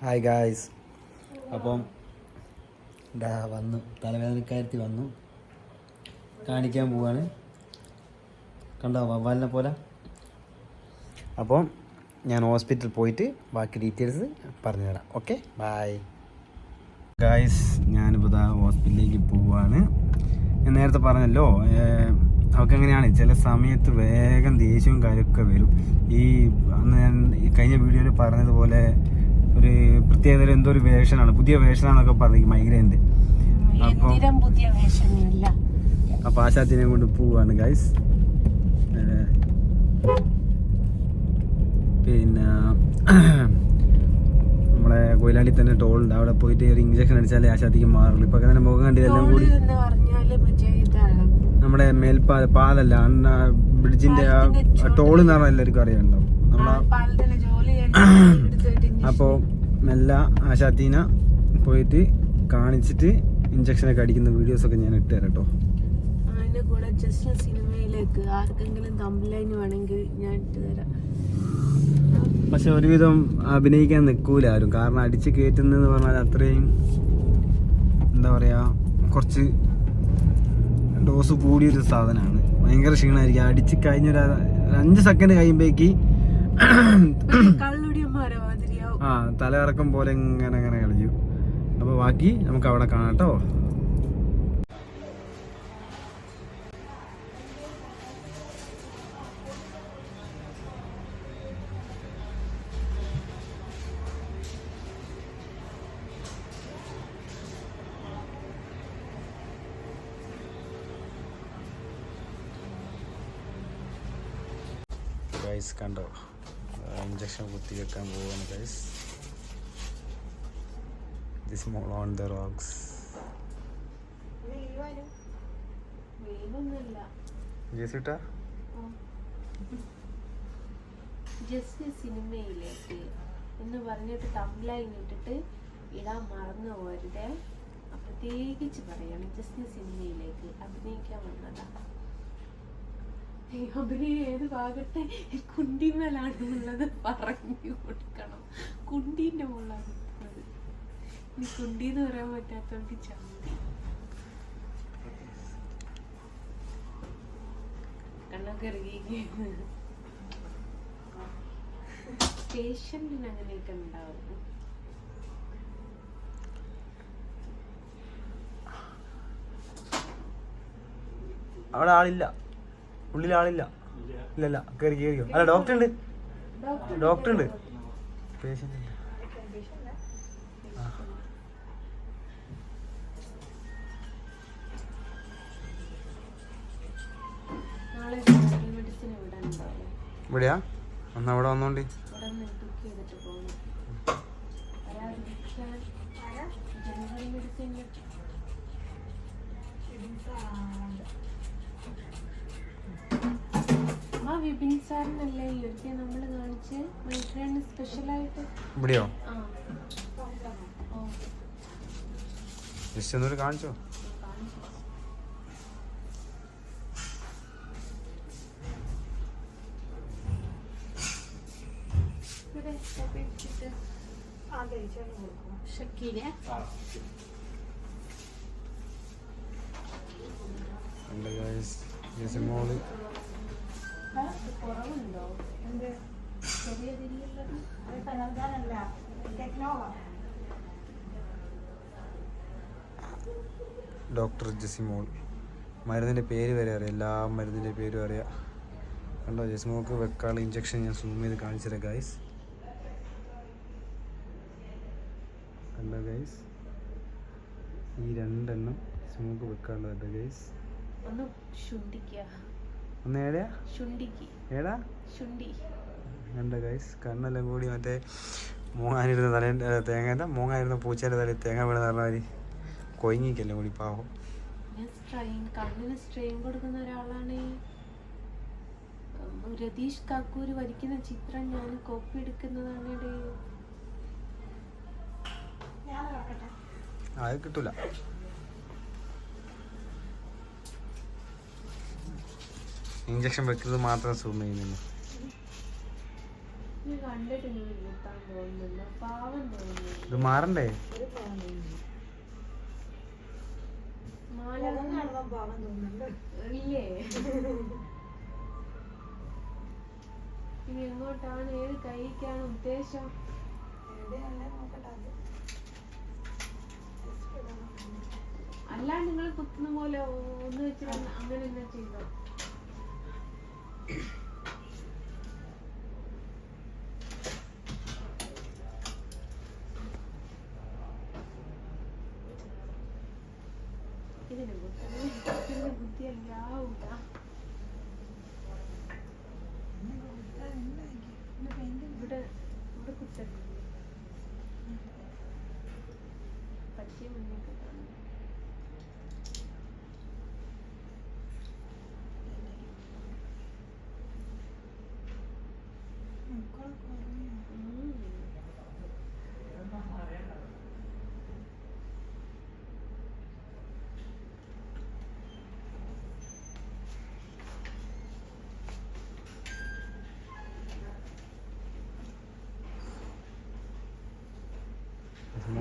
Hi guys അപ്പം ഡാ വന്നു. തലവേദനക്കാരത്തി വന്നു. കാണിക്കാൻ പോവാണ്. കണ്ടോ വവ്വാലിനെ പോലെ. അപ്പം ഞാൻ ഹോസ്പിറ്റലിൽ പോയിട്ട് ബാക്കി ഡീറ്റെയിൽസ് പറഞ്ഞു തരാം ഓക്കെ? ബായ് ഗായ്സ് ഞാനിപ്പോൾ ഇതാ ഹോസ്പിറ്റലിലേക്ക് പോവാണ്. ഞാൻ നേരത്തെ പറഞ്ഞല്ലോ അവർക്ക് എങ്ങനെയാണ് ചില സമയത്ത് വേഗം ദേഷ്യവും കാര്യമൊക്കെ വരും. ഈ അന്ന് ഞാൻ കഴിഞ്ഞ വീഡിയോയിൽ പറഞ്ഞതുപോലെ ഒരു പ്രത്യേകതരം എന്തോ ഒരു വേഷനാണ്. പുതിയ വേഷനാണെന്നൊക്കെ പറഞ്ഞു മൈഗ്രൈന്റെ. അപ്പൊ അപ്പോൾ ആശാത്തിനെ കൊണ്ട് പോവാണ് ഗൈസ് പിന്നെ നമ്മളെ കൊയിലാണ്ടി തന്നെ ടോളുണ്ട് അവിടെ പോയിട്ട് ഒരു ഇഞ്ചക്ഷൻ അടിച്ചാലേ ആശാത്തിക്ക് മാറുള്ളൂ. ഇപ്പൊ അങ്ങനെ മുഖം കണ്ടിതെല്ലാം കൂടി. നമ്മുടെ മേൽപ്പാല പാലല്ല ബ്രിഡ്ജിന്റെ ആ ടോൾ എന്ന് പറഞ്ഞാൽ എല്ലാവർക്കും അറിയാമല്ലോ നമ്മളെ അപ്പോൾ മെല്ല ആശാത്തീന പോയിട്ട് കാണിച്ചിട്ട് ഇഞ്ചക്ഷനൊക്കെ അടിക്കുന്ന വീഡിയോസൊക്കെ ഞാൻ ഇട്ട് തരാം കേട്ടോ അതിന്റെ കൂടെ ജസ്റ്റ് സിനിമയിലേക്ക് ആർക്കെങ്കിലും തമ്പിലൈന് വേണമെങ്കിൽ ഞാൻ ഇട്ട് തരാം. പക്ഷെ ഒരുവിധം അഭിനയിക്കാൻ നിൽക്കൂല ആരും. കാരണം അടിച്ച് കയറ്റുന്നതെന്ന് പറഞ്ഞാൽ അത്രയും എന്താ പറയാ കുറച്ച് ഡോസ് കൂടിയൊരു സാധനമാണ്. ഭയങ്കര ക്ഷീണമായിരിക്കും. അടിച്ച് കഴിഞ്ഞൊരു അഞ്ച് സെക്കൻഡ് കഴിയുമ്പോഴേക്ക് ആ തലയിറക്കം പോലെ ഇങ്ങനെ ഇങ്ങനെ കളിക്കും. അപ്പോൾ ബാക്കി നമുക്ക് അവിടെ കാണാം കേട്ടോ. കണ്ടോ? ഇഞ്ചക്ഷൻ കുത്തി വെക്കാൻ പോവാണ് guys this mall on the rocks ജേസിട്ടാ just സിനിമയിലേക്ക് എന്ന് പറഞ്ഞിട്ട് തമ്പിലൈൻ ഇട്ടിട്ട് ഇടാൻ മറന്നു പോരുതേ. പ്രത്യേകിച്ച് പറയണം ജസ്റ്റ് സിനിമയിലേക്ക് അഭിനയിക്കാൻ വന്നതാ. ഈ അഭിനയം ഏത് ഭാഗത്തെ ഉള്ളത് പറഞ്ഞു കൊടുക്കണം. കുണ്ടിന്റെ മുകളിലാണ് നിൽക്കുന്നത് ഇനി കുണ്ടി എന്ന് പറയാൻ പറ്റാത്തവർക്ക് ചന്തി കണ്ണൊക്കെ ഇറങ്ങിയിരിക്കുന്നു പേഷ്യന്റിന് അങ്ങനെയൊക്കെ ഉണ്ടാവും അവിടെ ആളില്ല. ഉള്ളിൽ ആളില്ല ഇല്ലല്ല കയറി കയറിയോ അല്ല ഡോക്ടർ ഉണ്ട് ഡോക്ടർ ഉണ്ട് പേഷ്യന്റ് ഉണ്ടാവും ഇവിടെയാ? അന്ന് അവിടെ വന്നോണ്ട് ഇവിടെ നിന്ന് ബുക്ക് ചെയ്തിട്ട് പോകണം ജനറൽ മെഡിസിൻ ആ വിപിൻ സാറിനല്ലേ? ഈ ഒരിക്കൽ നമ്മൾ കാണിച്ച് മൈഗ്രൈന് സ്പെഷ്യലായിട്ട് ഇവിടെയോ? ജസ്റ്റ് ഒന്നൂടെ കാണിച്ചോ? ഷക്കീലെ. മോൾ കുറവുണ്ടോ? എന്ത്? ചെറിയ തിരിയുള്ളത് ഡോക്ടർ ജസിമോൾ. മോൾ മരുന്നിന്റെ പേര് വരെ അറിയാം. എല്ലാ മരുന്നിന്റെ പേരും അറിയാം. കണ്ടോ ജെസ്സി മോൾക്ക് വെക്കാനുള്ള ഇഞ്ചക്ഷൻ ഞാൻ സൂം ചെയ്ത് കാണിച്ചു തരാം ഗൈസ് കണ്ടോ ഗൈസ് ഈ രണ്ടെണ്ണം സ്മോക്ക് വെക്കാനുള്ളത് ഗൈസ് ഒന്ന് ശുണ്ടിക്കുക ഒന്ന് ഏടാ ഏടാ കണ്ട ഗൈസ് കണ്ണെല്ലാം കൂടി മറ്റേ മൂങ്ങാനിരുന്ന തലേന്റെ തേങ്ങ എന്താ? മൂങ്ങാനിരുന്ന പൂച്ചേന്റെ തലയിൽ തേങ്ങ വീണെന്ന് പറഞ്ഞാൽ കൊയങ്ങിക്കല്ലേ കൂടി പാവം. ഞാൻ സ്ട്രെയിൻ കണ്ണിന് സ്ട്രെയിൻ കൊടുക്കുന്ന ഒരാളാണ്. ഉം, രതീഷ് കാക്കൂര് വരയ്ക്കുന്ന ചിത്രം ഞാൻ കോപ്പി എടുക്കുന്നതാണ് അത് കിട്ടൂല. ഇഞ്ചക്ഷൻ വെക്കുന്നത് മാത്രം സൂം ചെയ്യുന്നില്ല ഇത് മാറണ്ടേ? ഇനി എങ്ങോട്ടാണ്? ഏത് കൈക്കാണ് ഉദ്ദേശം? അല്ലാണ്ട് നിങ്ങൾ കുത്തുന്ന പോലെ ഒന്ന് വെച്ച് അങ്ങനെ എന്താ ചെയ്തോ ഇതിന് കുത്തുന്ന ബുദ്ധിയല്ല ആവൂല ഇവിടെ ഇവിടെ കുത്തരുത്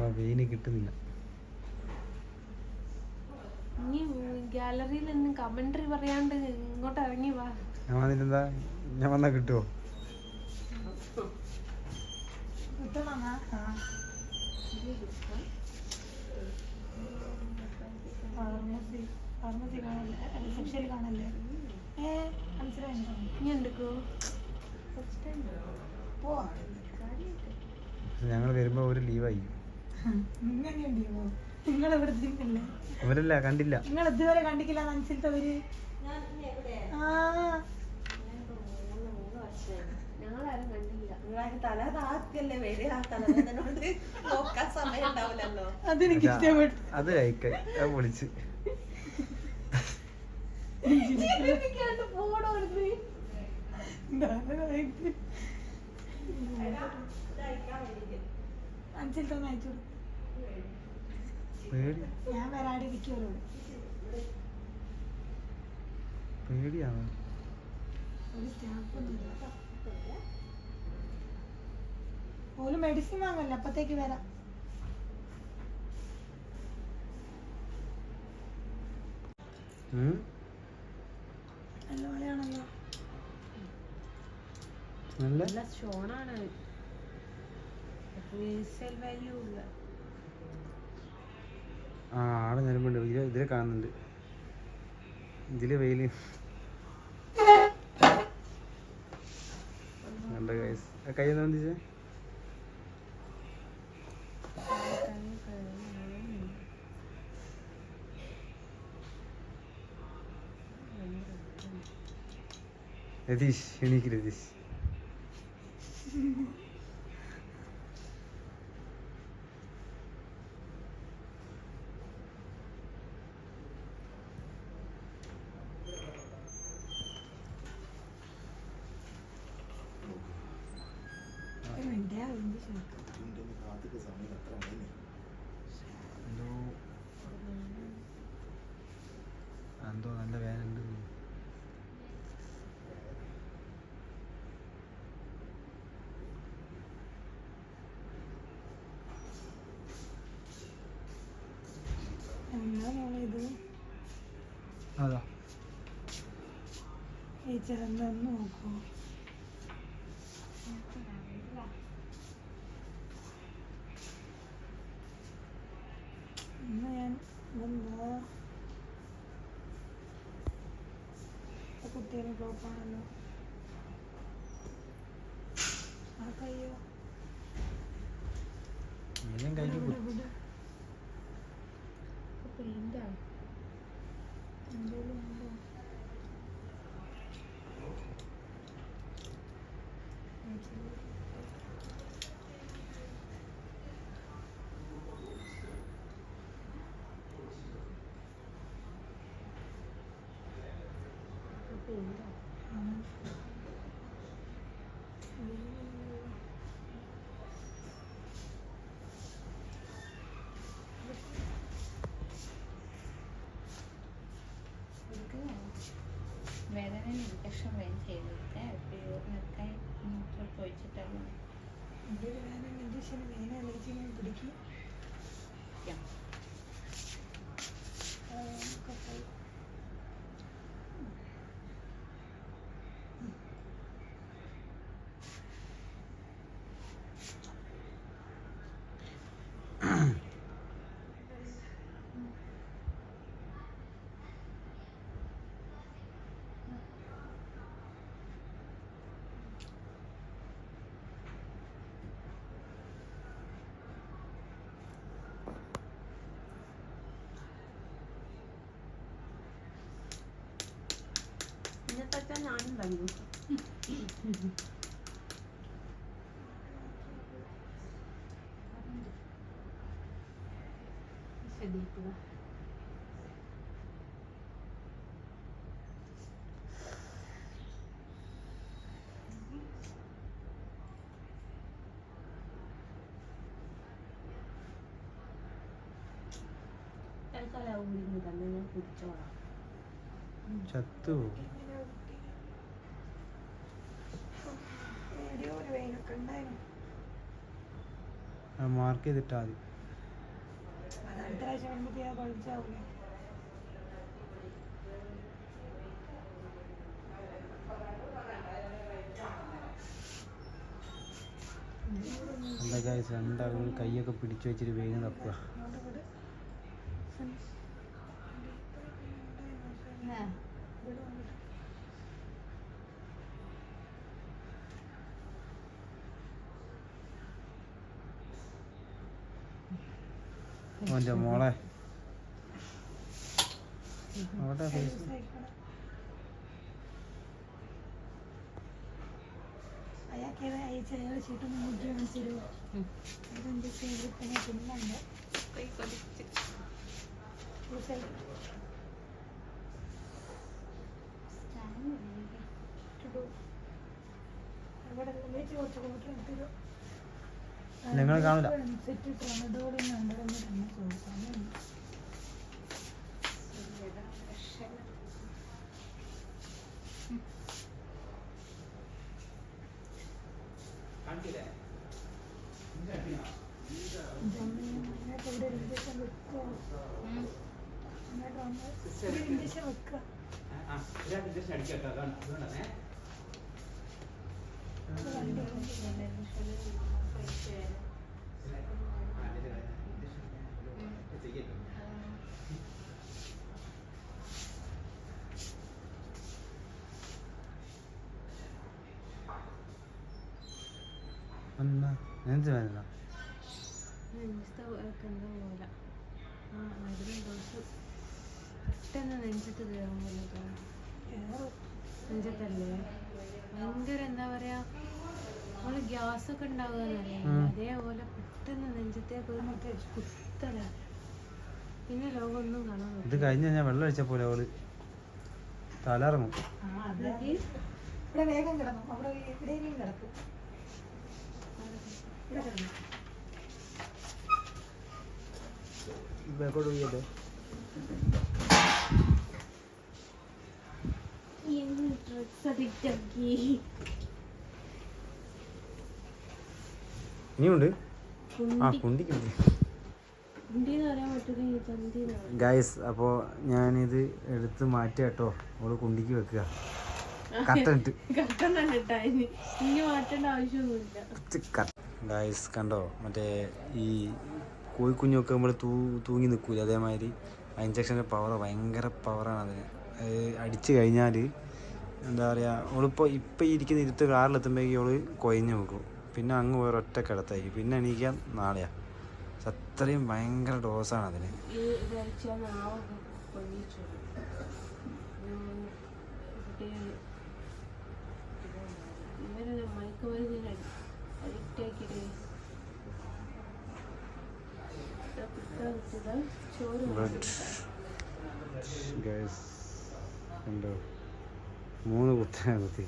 കാണും വെയിന് കിട്ടുന്നില്ല. നീ ഗാലറിയിൽ നിന്ന് കമന്ററി പറയാണ്ട് ഇങ്ങോട്ട് ഇറങ്ങി വാ. ഞാൻ വന്നിട്ടെന്താ? ഞാൻ വന്നാ കിട്ടുമോ ഞങ്ങൾ വരുമ്പോൾ ഒരു ലീവായി നിങ്ങൾ അവരല്ല കണ്ടില്ല. നിങ്ങൾ ഇതുവരെ കണ്ടിക്കില്ല മനസ്സിലത്തവര് അതെനിക്ക് ഇഷ്ടപ്പെട്ടു. അത് പൊളിച്ച്. പോടോ മനസ്സിലത്തൊന്ന് അയച്ചു ഞാൻ വരാടി ഇരിക്കുമല്ലോ പേടിയാണ്? ഒരു മെഡിസിൻ വാങ്ങല്ലേ? അപ്പത്തേക്ക് വരാം? നല്ല മഴയാണല്ലോ നല്ല? നല്ല ഷോണാണ് റീസെയിൽ വാല്യൂ ഉള്ള. ആ ആടെ ഞരമ്പുണ്ട്. ഇതിലെ ഇതിലെ കാണുന്നുണ്ട്. ഇതിൽ വെയിൽ. കണ്ട ഗൈസ് കൈ എന്താ വന്നിച്ചേ രതീഷ് എണീക്ക് രതീഷ്. അതാ ടീച്ചർ എന്താന്ന് നോക്കൂ ഇന്ന് ഞാൻ ഇതെന്താ കുട്ടിയുടെ ടോപ്പാണല്ലോ ആ കയ്യോ എല്ലാം കയ്യിൽ ഇവിടെ, ഇവിടെ. പെയിന്റാണ് എന്തേലും കഷ്ണം വരും ചെയ്തെടുത്തത് അപ്പോൾ യൂറിനൊക്കെ ഡ്രിപ്പ് ഒഴിച്ചിട്ടാണ് എന്റെ ഒരു മെയിൻ അലർജി പിടിക്കും. 한다고. 색도 이쁘다. 딸딸해 어울립니다. 면은 못 쪄라. 잣도 വെയിലൊക്കെ ഉണ്ടായിരുന്നു. മാർക്ക് ചെയ്തിട്ടാ മതി. അടുത്ത വരുമ്പോഴത്തേക്ക് എന്താ കൈയൊക്കെ പിടിച്ചു വെച്ചിട്ട് വേഗം തപ്പുക. ഓന്റെ മോളെ. അവിടെ ഇവിടെ കൂട്ടി എടുത്തിരുവോ നിങ്ങൾ കാണില്ല സെറ്റ് ട്രമഡോളിൽ നെഞ്ചത്തെ എന്താ ഡോസ് പെട്ടെന്ന് നെഞ്ചത്ത് കയറും പോലെ തോന്നും നെഞ്ചത്തല്ലേ? ഭയങ്കര എന്താ പറയാ? നമ്മൾ ഗ്യാസ് ഒക്കെ അതേപോലെ പെട്ടെന്ന് നെഞ്ചത്തെ കുത്തല. പിന്നെ ലോകമൊന്നും കാണാൻ ഇത് കഴിഞ്ഞ് കഴിഞ്ഞാൽ വെള്ളം ഒഴിച്ച പോലെ അവൾ തലറങ്ങും ഇവിടെ വേഗം കിടന്നു. അവിടെ എവിടെയെങ്കിലും കിടക്കും. ഇവിടെ കിടന്നു. ബാക്കോട്ട് പോയല്ലേ ഡ്രഗ്സ് അഡിക്റ്റ് ആക്കി? ഇനിയുണ്ട്? ആ കുണ്ടി കുണ്ടിക്കുണ്ട് ഗൈസ് അപ്പോ ഞാനിത് എടുത്ത് മാറ്റുക കേട്ടോ അവൾ കുണ്ടിക്ക് വെക്കുക ഗൈസ് കണ്ടോ? മറ്റേ ഈ കോഴിക്കുഞ്ഞൊക്കെ നമ്മൾ തൂ തൂങ്ങി നിൽക്കൂല അതേമാതിരി. ആ ഇഞ്ചക്ഷന്റെ പവർ ഭയങ്കര പവറാണ് അതിന്. അത് അടിച്ചു കഴിഞ്ഞാൽ എന്താ പറയുക അവളിപ്പോൾ ഇപ്പം ഇരിക്കുന്ന ഇരുത്ത് കാറിലെത്തുമ്പോഴേക്കും ഓൾ കൊയഞ്ഞു നോക്കും പിന്നെ അങ്ങ് വേറെ ഒറ്റ കിടത്തായിരിക്കും പിന്നെ എണീക്കാൻ നാളെയാണ് അത്രയും ഭയങ്കര ഡോസാണ് അതിന്. മൂന്ന് കുത്തനെ കുത്തി.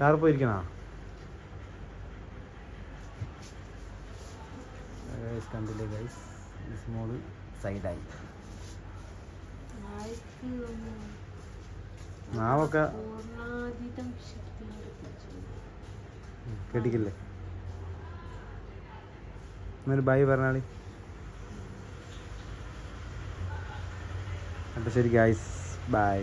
കാർ പോയിരിക്കണോ? ഗൈസ് കണ്ടില്ലേ ഗൈസ് സ്മോൾ സൈഡായി നാവൊക്കെ കേട്ടിക്കില്ലേ? എന്നൊരു ബൈ പറഞ്ഞാളി. അപ്പോൾ ശരി ഗൈസ് ബൈ